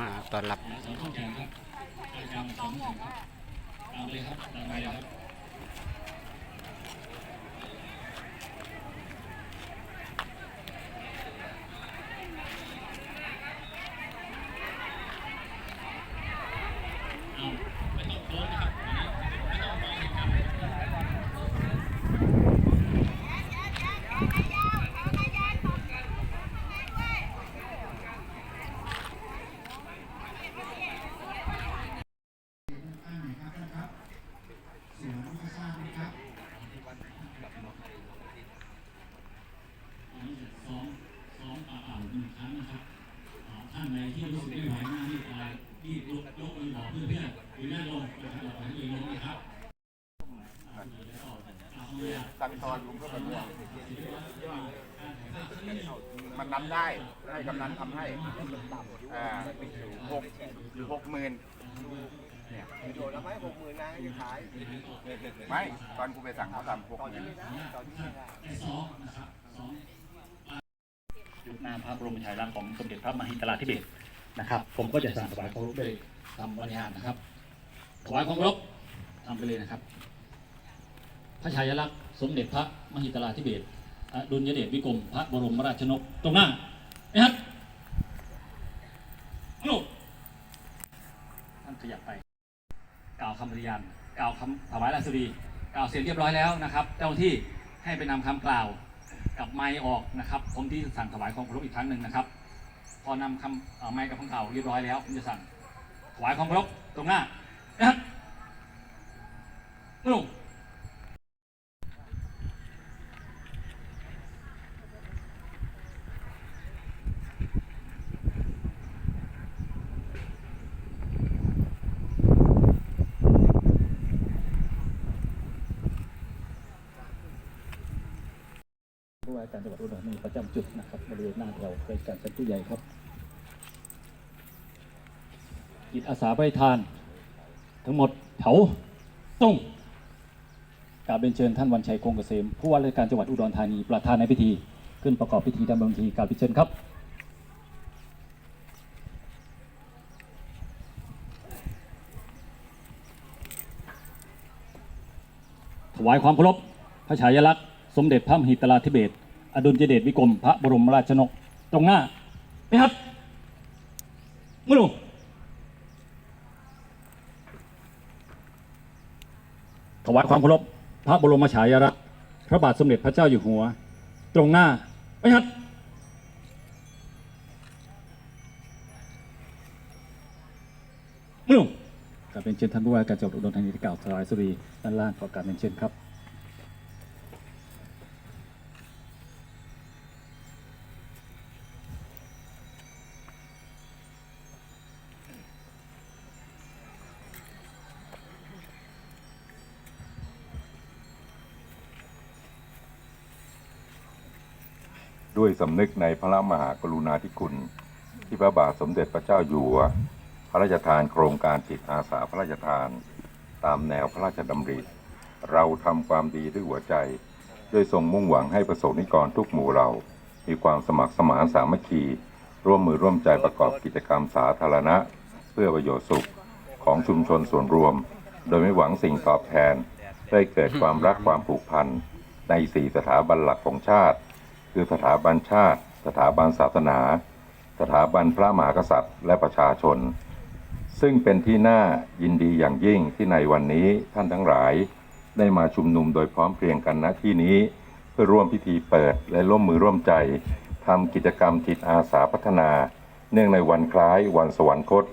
มาตอนรับ และสองข้องแขนครับอาจารย์สองข้องแขนครับตามไปเลยครับตามไปเลยครับเอาไม่ต้องโค้งนะครับอันนี้ไม่ต้องมองเห็นครับ อันนี้ซ้อมซ้อมเปล่าๆหนึ่งครั้งนะครับอ่าท่านใดที่รู้สึกไม่ไหวหน้าที่ตายรีบลุกยกมือบอกเพื่อนๆหรือหน้าลงไปทางหลังให้ยืนลงนะครับสังทอนลุงก็แบบว่ามันนำได้ให้กำนันทำให้หกหกหมื่น เนี่ยโดนแล้วไหมหกหมื่นนะจะขายไม่ ตอนกูไปสั่งเขาทำหกหมื่นได้ซ้อมนะครับซ้อมยุคหน้าพระบรมฉายาลักษณ์ของสมเด็จพระมหิดลาธิเบศรนะครับ ผมก็จะสั่งถวายเคารพด้วยตามวันยานนะครับถวายเคารพทำไปเลยนะครับ พระฉายาลักษณ์สมเด็จพระมหิดลาธิเบศรอดุลยเดชวิกรมพระบรมราชนกตรงหน้านะครับ กล่าวคำปฏิญาณกล่าวคำถวายราชสีกล่าวเสร็จเรียบร้อยแล้วนะครับ เจ้าหน้าที่ให้ไปนำคำกล่าวกับไม้ออกนะครับผมที่สั่งถวายความเคารพอีกครั้งหนึ่งนะครับ พอนำคำไม้กับคำกล่าวเรียบร้อยแล้วผมจะสั่งถวายความเคารพตรงหน้านะครับลูก ว่าการจังหวัดอุดรธานีประจำจุดนะครับบริเวณหน้าแถวราชการชั้นผู้ใหญ่ครับจิตอาสาบริทาน ทั้งหมดแถวตรงกราบเรียนเชิญท่านวันชัยคงเกษมผู้ว่าราชการจังหวัดอุดรธานีประธานในพิธี ขึ้นประกอบพิธีดำเนินพิธีกราบเรียนเชิญครับถวายความเคารพพระฉายาลักษณ์สมเด็จพระมหิตลาธิเบศร อดุลยเดชวิกรมพระบรมราชนก ตรงหน้าไหมครับมือลงถวายความเคารพพระบรมฉายาลักษณ์พระบาทสมเด็จพระเจ้าอยู่หัว ตรงหน้าไหมครับมือลงกราบเป็นเชิญท่านผู้ว่าการจังหวัดอุดรธานีที่กล่าวถวายสุรีด้านล่างขอกราบเป็นเชิญครับ สำนึกในพระมหากรุณาธิคุณ ที่พระบาทสมเด็จพระเจ้าอยู่หัวพระราชทานโครงการจิตอาสาพระราชทาน ตามแนวพระราชดำริ เราทำความดีด้วยหัวใจด้วยทรงมุ่งหวังให้ประสบนิกรทุกหมู่เรา มีความสมัครสมานสามัคคี ร่วมมือร่วมใจประกอบกิจกรรมสาธารณะ เพื่อประโยชน์สุขของชุมชนส่วนรวม โดยไม่หวังสิ่งตอบแทน ได้เกิดความรักความผูกพันในสี่สถาบันหลักของชาติ คือสถาบันชาติ สถาบันศาสนา สถาบันพระมหากษัตริย์ และประชาชน ซึ่งเป็นที่น่ายินดีอย่างยิ่งที่ในวันนี้ท่านทั้งหลาย ได้มาชุมนุมโดยพร้อมเพรียงกันณที่นี้ เพื่อร่วมพิธีเปิดและร่วมมือร่วมใจทำกิจกรรมจิตอาสาพัฒนา เนื่องในวันคล้ายวันสวรรคต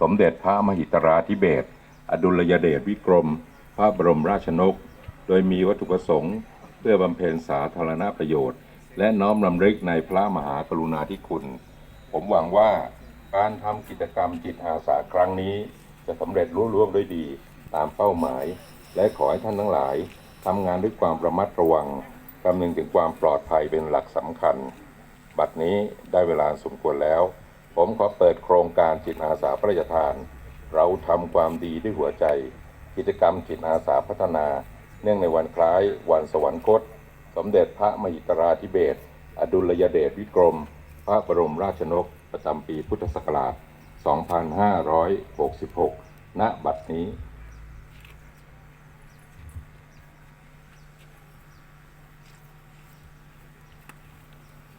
สมเด็จพระมหิตราธิเบศอดุลยเดชวิกรม พระบรมราชนก โดยมีวัตถุประสงค์ เพื่อบำเพ็ญสาธารณประโยชน์ และน้อมรำลึกในพระมหากรุณาธิคุณ ผมหวังว่าการทำกิจกรรมจิตอาสาครั้งนี้ จะสำเร็จรุ่ร่วงด้วยดีตามเป้าหมาย และขอให้ท่านทั้งหลายทำงานด้วยความระมัดระวังคำนึงถึงความปลอดภัยเป็นหลักสำคัญ บัดนี้ได้เวลาสมควรแล้ว ผมขอเปิดโครงการจิตอาสาพระราชทาน เราทำความดีด้วยหัวใจ กิจกรรมจิตอาสาพัฒนา เนื่องในวันคล้ายวันสวรรคต สมเด็จพระมหิตราธิเบศอดุลยเดชวิกรม พระบรมราชนก ประจำปีพุทธศักราช 2566 ณ บัดนี้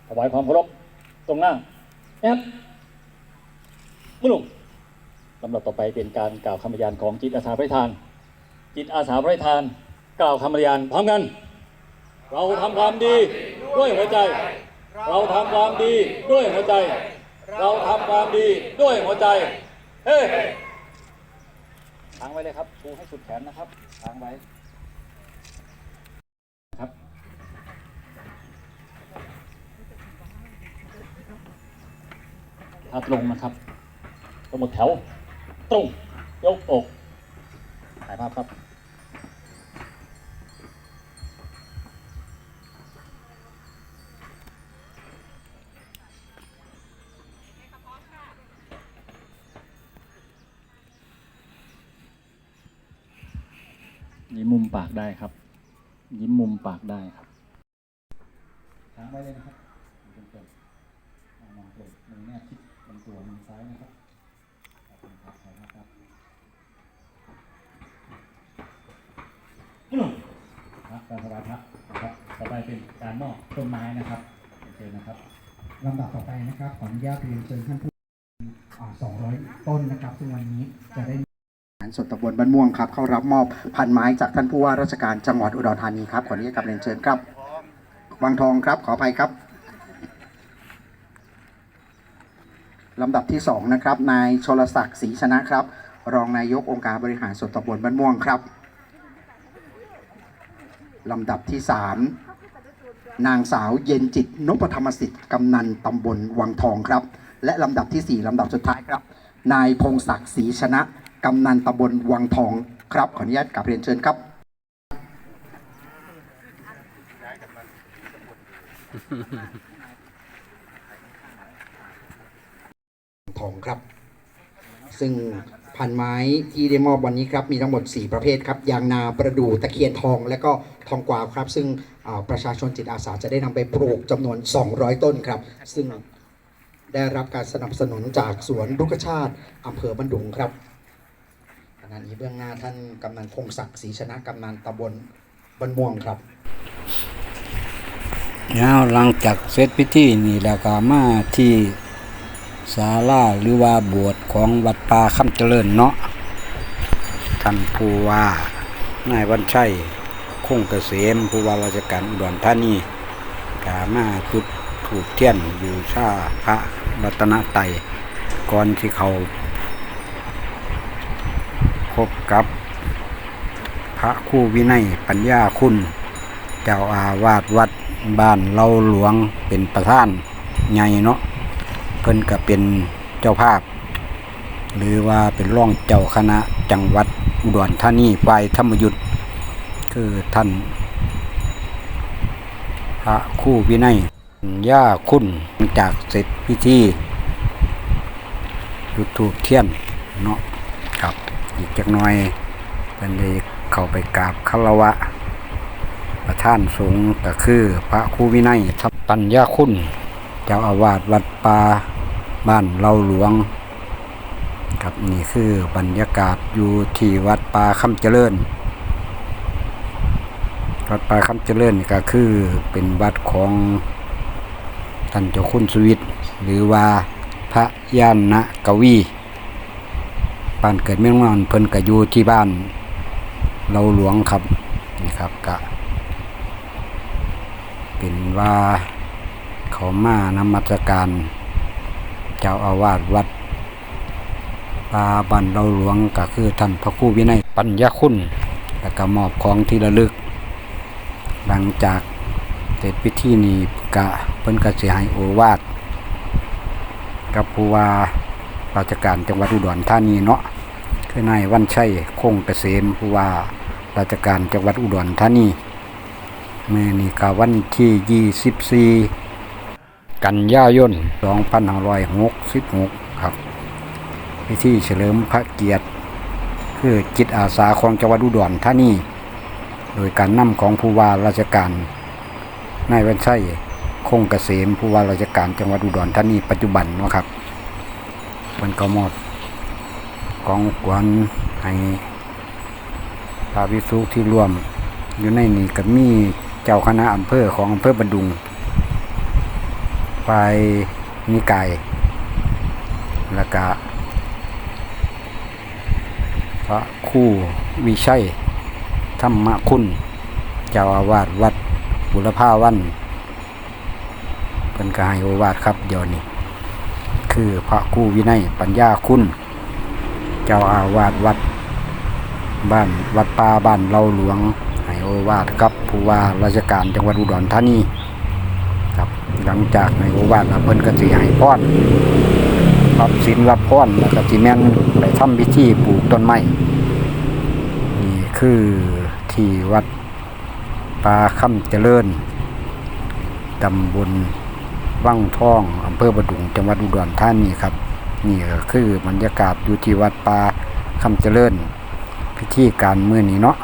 ถวายความเคารพตรงหน้าแอปมื่อลงลำดับต่อไปเป็นการกล่าวคำพยานของจิตอาสาพระทาน จิตอาสาพระทาน กล่าวคำพยานพร้อมกัน เราทำความดีด้วยหัวใจ เราทำความดีด้วยหัวใจ เราทำความดีด้วยหัวใจ เฮ้ทางไว้เลยครับชูให้สุดแขนนะครับทางไว้ครับถ้าตรงนะครับทั้งหมดแถว ตรง ยกอกถ่ายภาพครับ ยิ้มมุมปากได้ครับ ยิ้มมุมปากได้ครับค้างไว้เลยนะครับตรงๆมองตรงมือแนบชิดลำตัวมือซ้ายนะครับขอบคุณครับขอบคุณครับครับการสบายพระนะครับต่อไปเป็นการมอบต้นไม้นะครับเชิญนะครับลำดับต่อไปนะครับขออนุญาตเรียนเชิญท่านผู้สอ่า200ต้นนะครับซึ่งวันนี้จะได้ ส่วนตำบลบ้านม่วงครับเข้ารับมอบพันไม้จากท่านผู้ว่าราชการจังหวัดอุดรธานีครับขออนุญาตกลับเรียนเชิญครับวังทองครับขออภัยครับลำดับที่ 2 นะครับ นายชลศักดิ์ศรีชนะครับ รองนายกองค์การบริหารส่วนตำบลบ้านม่วงครับ ลำดับที่ 3 นางสาวเย็นจิตนพธรรมสิทธิ์กำนันตำบลวังทองครับ และลำดับทีสี่4 ลำดับสุดท้ายครับ นายพงศักดิ์ศรีชนะ กำนันตำบลวังทองครับ ขออนุญาตกลับเรียนเชิญครับ ทองครับ ซึ่งพันไม้ที่ได้มอบวันนี้ครับ มีทั้งหมด 4 ประเภทครับ ยางนาประดู่ตะเคียนทอง และก็ทองกวาวครับ ซึ่งประชาชนจิตอาสาจะได้นำไปปลูกจำนวน 200 ต้นครับ ซึ่งได้รับการสนับสนุนจากสวนรุกชาติอำเภอบันดุงครับ ณะนี้เบื้องหน้าท่านกำนันพงศักดิ์ศรีชนะกำนันตำบลบนม่วงครับแล้วหลังจากเสร็จพิธีนี่แล้วก็มาที่ศาลาหรือว่าบสถ์ของวัดป่าคำเจริญเนาะท่านผู้ว่านายวันชัยคงเกษมผู้ว่าราชการอุดรธานีก็มาจุดถูกเทียนอยู่ชาพระรัตนไตรัยก่อนที่เขา พบกับ พระคู่วินัยปัญญาคุณ เจ้าอาวาสวัดบ้านเราหลวงเป็นประธานใหญ่เนาะเพิ่นก็เป็นเจ้าภาพ หรือว่าเป็นร่องเจ้าคณะจังหวัดอุดรธานีฝ่ายธรรมยุทธคือท่าน พระคู่วินัยย่าคุณจากเสร็จพิธีจุดถูกเทียนเนาะ อีกจักหน่อยเป็นได้เข้าไปกราบคารวะ ประธานสูงก็คือ พระครูวินัยทัพปัญญาคุณเจ้าอาวาสวัดป่าบ้านเราหลวงครับนี่คือบรรยากาศอยู่ที่วัดป่าคำเจริญ วัดป่าคำเจริญก็คือเป็นวัดของท่านเจ้าคุณสุวิทย์หรือว่าพระยานนะกวี บ้านเกิดเมืองนอนเพิ่นก็อยู่ที่บ้าน เราหลวงครับนี่ครับกะเป็นว่าเขามานมัสการ เจ้าอาวาสวัดป่าบันเราหลวงก็คือท่านพระครูวินัยปัญญาคุณแล้วก็มอบของที่ระลึก หลังจากเสร็จพิธีนี้กะเพิ่นก็สิให้โอวาทกับผู้ว่าราชการจังหวัดอุดรธานีเนาะ คือนายวันชัยคงเกษมผู้ว่าราชการจังหวัดอุดรธานีเมื่อนี้กวันที่ 24 กันยายน 2566 ครับพิธีเฉลิมพระเกียรติ คือจิตอาสาของจังหวัดอุดรธานีโดยการนำของผู้ว่าราชการนายวันชัยคงเกษมผู้ว่าราชการจังหวัดอุดรธานีปัจจุบันนะครับมันก็มอบ กองกวนให้พระวิสุที่ร่วม อยู่ในนี้ก็มีเจ้าคณะอำเภอของอำเภอบันดุงไปนิกายแล้วก็พระคู่วิชัย ธรรมคุณ เจ้าอาวาสวัดบุรพาวันเป็นกายโอวาสครับเดี๋ยวนี้ คือพระคู่วินัยปัญญาคุณ เจ้าอาวาสวัด บ้านวัดป่าบ้านเราหลวงให้โอวาทครับผู้ว่าราชการจังหวัดอุดรธานีครับหลังจากในโอวาทแล้วเพิ่นก็สิให้พรรับศีลรับพรแล้วก็สิแม่นไปทำพิธีปลูกต้นไม้นี่คือที่วัดป่าค่ำเจริญตำบลวังท่องอำเภอประดุงจังหวัดอุดรธานีครับ นี่ก็คือบรรยากาศอยู่ที่วัดป่าคำเจริญ พิธีการมือนี้เนาะ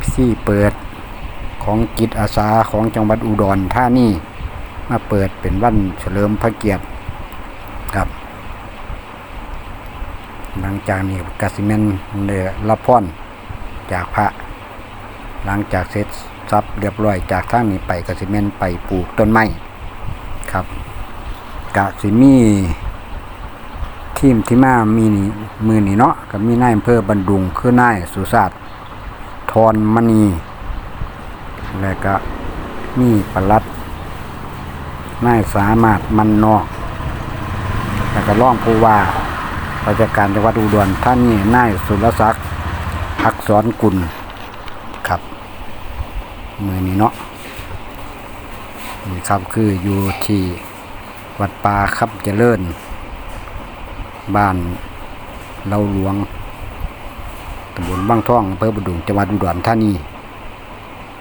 พิธีเปิดของกิจอาสาของจังหวัดอุดรธานีมาเปิดเป็นวันเฉลิมพระเกียรติครับ หลังจากนี้กสิเมนเดรับพรจากพระ หลังจากเสร็จสับเรียบร้อยจากทางนี้ไปกสิเมนไปปลูกต้นไม้ครับกสิมี ทีมที่มามีนี่มือนี่เนาะก็มีนายอำเภอบันดุงคือนายสุศาสตร์ทรมณีแล้วก็มีประลัดนายสามารถมันนอกแล้วก็ร่องผู้ว่าราชการจังหวัดอุดรท่านนี่นายสุรศักดิ์อักษรกุลครับมือนี้เนาะนี่ครับคืออยู่ที่วัดป่าครับเจริญ บ้านเราหลวงตำบลบางท่องอำเภอบุดุงจังหวัดอุดรธานี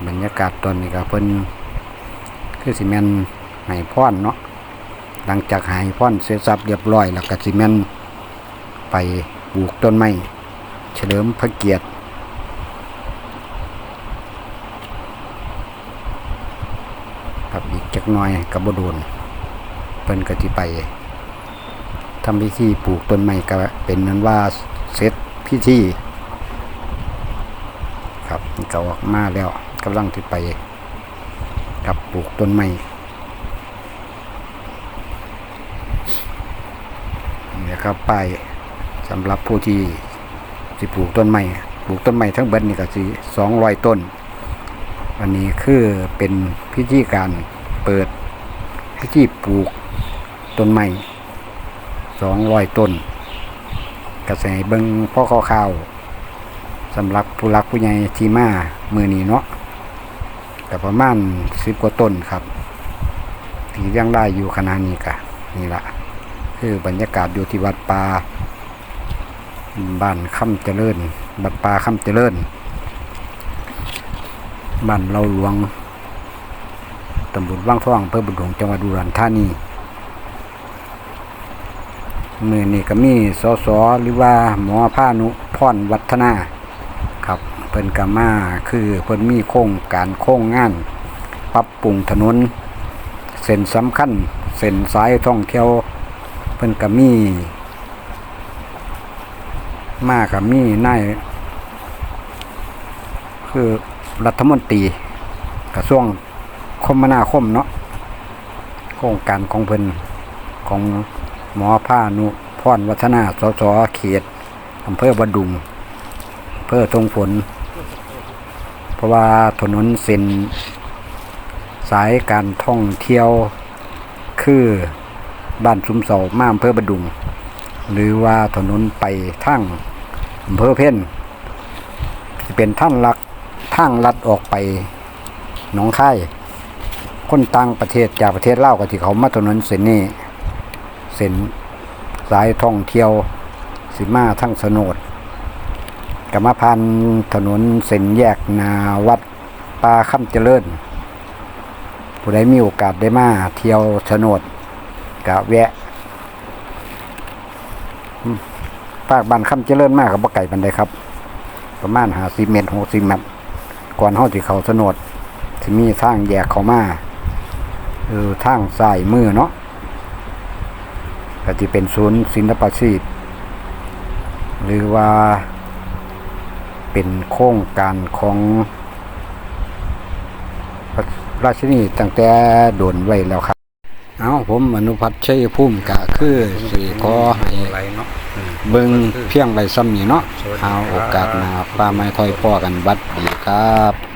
บรรยากาศตอนนี้ก็เพิ่นคือสิแมนให้พรเนาะหลังจากให้พรเสร็จสับเรียบร้อย แล้วก็สิแมนไปปลูกต้นไม้เฉลิมพระเกียรติครับอีกจักหน่อยกับบโดนเพิ่นก็สิไป ทำพิธีปลูกต้นไม้ก็เป็นนั้นว่าเสร็จพิธีครับก็ออกมาแล้วกำลังที่ไปกับปลูกต้นไม้เนี่ยครับป้ายสำหรับผู้ที่ที่ปลูกต้นไม้ปลูกต้นไม้ทั้งเบิดนี่ก็สิสองร้อยต้น อันนี้คือเป็นพิธีการเปิดพิธีปลูกต้นไม้ สองร้อยต้นกระแสเบิงพ่อข่าวๆสำหรับผู้รักผู้ใหญ่ที่มามือนี้เนาะแต่ประมาณสิบกว่าต้นครับที่ยังได้อยู่ขนาดนี้กะนี่ละคือบรรยากาศอยู่ที่วัดป่าบ้านค่ำเจริญวัดป่าค่ำเจริญบ้านเราหลวงตำบลว่างท่องอำเภอบุญหงจังหวัดอุดรธานี มือนี่ก็มีสสหรือว่าหมอผ้านุพรวัฒนาครับเพิ่นก็มาคือเพิ่นมีโครงการโครงงานปรับปรุงถนนเส้นสำคัญเส้นสายท่องเที่ยวเพิ่นก็มีมากับมีนายคือรัฐมนตรีกระทรวงคมนาคมเนาะโครงการของเพิ่นของ หมอผ้านุพรวัฒนาสสเขตอำเภอบดุงอำเภอทงผลเพราะว่าถนนเส้นสายการท่องเที่ยวคือบ้านชุมเสามาอำเภอบดุง หรือว่าถนนไปทางอำเภอเพ่นเป็นท่านลักทางลัดออกไปหนองค่ายคนต่างประเทศจากประเทศเล่าวก็ที่เขามาถนนเส้นนี้ ส้นสายท่องเที่ยว สิมาทั้งสนดกรรมพันธ์ถนนเส้นแยกนาวัดป่าค่ำเจริญ ผู้ใดมีโอกาสได้มาเที่ยวสนดกะแวะปากบ้านค่ำเจริญมากกับบ่ไก่บันไดครับ ประมาณหาสิเมตรหกสิเมตรก่อนห้าที่เขาสนดที่มีทางแยกเขามาคือทางซ้ายมือเนาะ ก็ที่เป็นศูนย์ศิลปศิลป์หรือว่าเป็นโครงการของพระราชินีตั้งแต่โดนไว้แล้วครับ เอาผมอนุพัฒน์ชัยภูมิกะคือสิขอให้เบิ่งเพียงไรซ้ำนี่เนาะเอาโอกาสหน้าป้าไม้ถอยพ่อกันบัดดีครับ